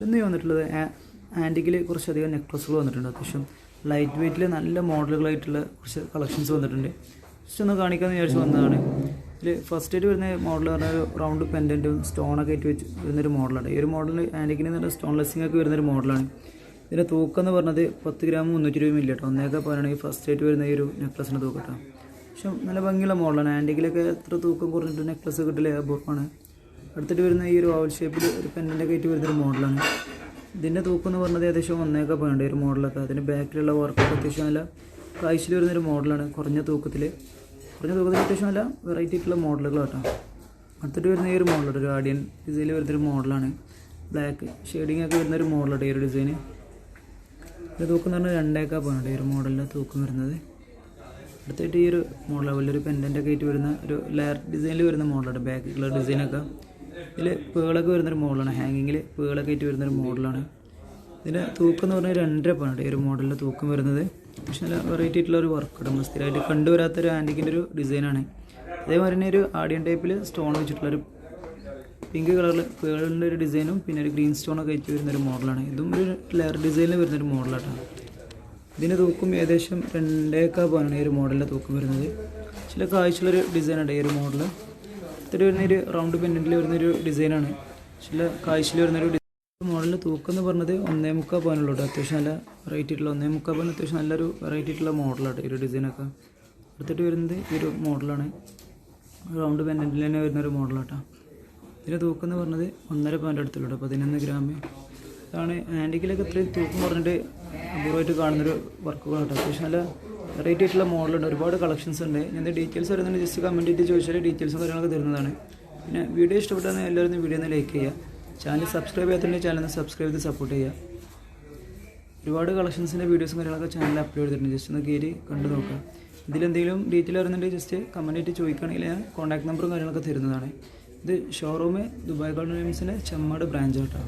ഇന്ന് വന്നിട്ടുള്ളത് ആന്റിക്കിൽ കുറച്ചധികം നെക്ലസുകൾ വന്നിട്ടുണ്ട്. അത്യാവശ്യം ലൈറ്റ് വെയ്റ്റിൽ നല്ല മോഡലുകളായിട്ടുള്ള കുറച്ച് കളക്ഷൻസ് വന്നിട്ടുണ്ട്. ജസ്റ്റ് ഒന്ന് കാണിക്കാമെന്ന് വിചാരിച്ച് വന്നതാണ്. ഇതിൽ ഫസ്റ്റ് ആയിട്ട് വരുന്ന മോഡൽ പറഞ്ഞാൽ ഒരു റൗണ്ട് പെൻഡന്റും സ്റ്റോണൊക്കെ ആയിട്ട് വെച്ച് വരുന്നൊരു മോഡലാണ് ഈ ഒരു മോഡൽ ആന്റിക്കിന് നല്ല സ്റ്റോൺ ലെസ്സിങ് ഒക്കെ വരുന്നൊരു മോഡലാണ് ഇതിന്റെ തൂക്കം എന്ന് പറഞ്ഞത് പത്ത് ഗ്രാം മുന്നൂറ്റി രൂപ ഇല്ല കേട്ടോ ഒന്നേക്കെ പറയുകയാണെങ്കിൽ ഫസ്റ്റ് ആയിട്ട് വരുന്ന ഈ ഒരു നെക്ലസിന്റെ തൂക്കം കേട്ടോ പക്ഷെ നല്ല ഭംഗിയുള്ള മോഡലാണ് ആന്റിക്കിലൊക്കെ എത്ര തൂക്കം കുറഞ്ഞിട്ട് നെക്ലസ് കിട്ടില്ല അപൂർവമാണ് അടുത്തിട്ട് വരുന്ന ഈ ഒരു ഓവൽ ഷേപ്പിൽ ഒരു പെണ്ണിന്റെ കയറ്റി വരുന്നൊരു മോഡലാണ് ഇതിന്റെ തൂക്കം എന്ന് പറഞ്ഞത് ഏകദേശം ഒന്നേക്കെ പോയിണ്ട് ഒരു മോഡലൊക്കെ അതിന്റെ ബാക്കിലുള്ള വർക്കൊക്കെ അത്യാവശ്യം നല്ല കാഴ്ചയിൽ വരുന്നൊരു മോഡലാണ് കുറഞ്ഞ തൂക്കത്തിൽ കുറഞ്ഞ തൂക്കത്തിൽ അത്യാവശ്യം നല്ല വെറൈറ്റി ആയിട്ടുള്ള മോഡലുകൾ കേട്ടോ അടുത്തിട്ട് വരുന്ന ഈ ഒരു മോഡൽ ഒരു ആഡിയൻ ഡിസൈനിൽ വരുന്നൊരു മോഡലാണ് ബ്ലാക്ക് ഷെയ്ഡിങ് ഒക്കെ വരുന്നൊരു മോഡലുണ്ട് ഈ ഒരു ഡിസൈന് ഇത് തൂക്കം എന്ന് പറഞ്ഞാൽ രണ്ടേക്കാ പോയിണ്ട് ഈ ഒരു മോഡലിന്റെ തൂക്കം വരുന്നത്. അടുത്തായിട്ട് ഈ ഒരു മോഡൽ വലിയൊരു പെൻഡന്റ് ഒക്കെ ആയിട്ട് വരുന്ന ഒരു ലെയർ ഡിസൈനിൽ വരുന്ന മോഡലാണ് ബാക്കിലുള്ള ഡിസൈനൊക്കെ ഇതിൽ പേളൊക്കെ വരുന്നൊരു മോഡലാണ്. ഹാങ്ങിങ്ങിൽ പേളൊക്കെ ആയിട്ട് വരുന്നൊരു മോഡലാണ്. ഇതിന്റെ തൂക്കം എന്ന് പറഞ്ഞാൽ രണ്ടര പോയിന്റ് ഈ ഒരു മോഡലിന്റെ തൂക്കം വരുന്നത്. പക്ഷെ നല്ല വെറൈറ്റി ആയിട്ടുള്ള ഒരു വർക്ക് ഇടും. സ്ഥിരമായിട്ട് കണ്ടുവരാത്തൊരു ആന്റിക്കിന്റെ ഒരു ഡിസൈനാണ് അതേമാതിരി തന്നെ ഒരു ആഡിയൻ ടൈപ്പിൽ സ്റ്റോൺ വെച്ചിട്ടുള്ളൊരു പിങ്ക് കളറിൽ പേളിന്റെ ഒരു ഡിസൈനും പിന്നെ ഒരു ഗ്രീൻ സ്റ്റോണൊക്കെ ആയിട്ട് വരുന്നൊരു മോഡലാണ്. ഇതും ഒരു ലെയർ ഡിസൈനിൽ വരുന്നൊരു മോഡലായിട്ടാണ് ഇതിന്റെ തൂക്കം ഏകദേശം രണ്ടേക്കാ പോകാനാണ് ഈ ഒരു മോഡലിന്റെ തൂക്കം വരുന്നത്. ചില കാഴ്ചയുള്ളൊരു ഡിസൈനാണ് ഈ ഒരു മോഡൽ ഇത്തിരി വരുന്ന ഒരു റൗണ്ട് പെൻഡന്റിൽ വരുന്നൊരു ഡിസൈനാണ് ചില കാഴ്ചയിൽ വരുന്നൊരു മോഡലിന്റെ തൂക്കം എന്ന് പറഞ്ഞത് ഒന്നേ മുക്കാൽ പോകാനുള്ളൂ കേട്ടോ. അത്യാവശ്യം നല്ല വെറൈറ്റി ആയിട്ടുള്ള ഒന്നേ മുക്കാൽ പോകാൻ അത്യാവശ്യം നല്ലൊരു വെറൈറ്റി ആയിട്ടുള്ള മോഡലാണ് ഈ ഒരു ഡിസൈനൊക്കെ അടുത്തിട്ട് വരുന്നത് ഈ ഒരു മോഡലാണ് റൗണ്ട് പെൻഡന്റിൽ തന്നെ വരുന്നൊരു മോഡലാട്ടോ ഇതിന്റെ തൂക്കം എന്ന് പറഞ്ഞത് ഒന്നര പോയിന്റ് അടുത്തുള്ളൂ പതിനൊന്ന് ഗ്രാം ഇതാണ് ആന്റിക്കിലൊക്കെ ഇത്രയും തൂക്കം പറഞ്ഞിട്ട് അപൂർവമായിട്ട് കാണുന്നൊരു വർക്കുകളാട്ടോ അത്യാവശ്യം നല്ല വെറൈറ്റി ആയിട്ടുള്ള മോഡലുണ്ട്. ഒരുപാട് കളക്ഷൻസ് ഉണ്ട്. ഞാൻ ഡീറ്റെയിൽസ് വരുന്നുണ്ട് ജസ്റ്റ് കമന്റ് ചെയ്ത് ചോദിച്ചാൽ ഡീറ്റെയിൽസും കാര്യങ്ങളൊക്കെ തരുന്നതാണ്. പിന്നെ വീഡിയോ ഇഷ്ടപ്പെട്ടാൽ എല്ലാവരും വീഡിയോ ഒന്ന് ലൈക്ക് ചെയ്യുക. ചാനൽ സബ്സ്ക്രൈബ് ചെയ്യാത്തതിന്റെ ചാനൽ ഒന്ന് സബ്സ്ക്രൈബ് ചെയ്ത് സപ്പോർട്ട് ചെയ്യുക. ഒരുപാട് കളക്ഷൻസിന്റെ വീഡിയോസും കാര്യങ്ങളൊക്കെ ചാനലിൽ അപ്ലോഡ് ചെയ്തിട്ടുണ്ട്. ജസ്റ്റ് ഒന്ന് കയറി കണ്ടു നോക്കുക. ഇതിലെന്തെങ്കിലും ഡീറ്റെയിൽ അറിയുന്നുണ്ടെങ്കിൽ ജസ്റ്റ് കമന്റ് ആയിട്ട് ചോദിക്കുകയാണെങ്കിൽ ഞാൻ കോൺടാക്ട് നമ്പറും കാര്യങ്ങളൊക്കെ തരുന്നതാണ്. ഇത് showroom Dubai gold Chemmad branch കേട്ടോ